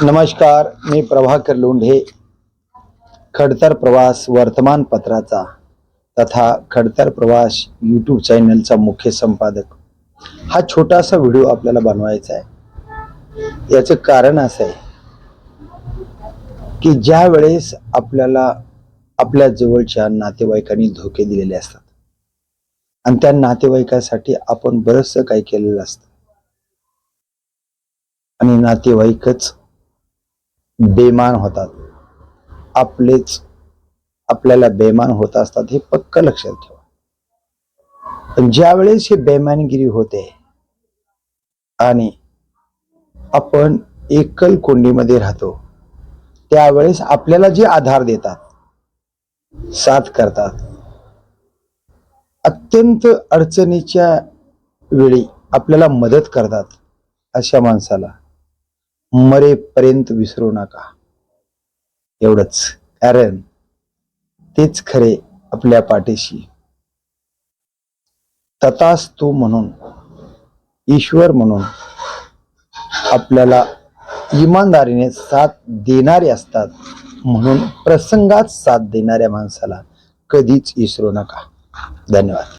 नमस्कार मी प्रभाकर लोंढे खडतर प्रवास वर्तमानपत्राचा तथा खडतर प्रवास यूट्यूब चॅनलचा मुख्य संपादक. हा छोटासा व्हिडिओ आपल्याला बनवायचा आहे. याचं कारण असं आहे की ज्या वेळेस आपल्याला आपल्या जवळच्या नातेवाईकांनी धोके दिलेले असतात आणि त्या नातेवाईकासाठी आपण बरंचसं काही केलेलं असतं. आणि नातेवाईकच बेमान होतात. आपलेच आपल्याला बेमान होत असतात हे पक्क लक्षात ठेवा. पण ज्या वेळेस बेमानगिरी होते आणि आपण एकल कोंडीमध्ये राहतो त्यावेळेस आपल्याला जे आधार देतात साथ करतात अत्यंत अडचणीच्या वेळी आपल्याला मदत करतात अशा माणसाला मरेपर्यंत विसरू नका. एवढंच. कारण तेच खरे आपल्या पाठीशी. ततास तू म्हणून ईश्वर म्हणून आपल्याला इमानदारीने साथ देणारे असतात म्हणून प्रसंगात साथ देणाऱ्या माणसाला कधीच विसरू नका. धन्यवाद.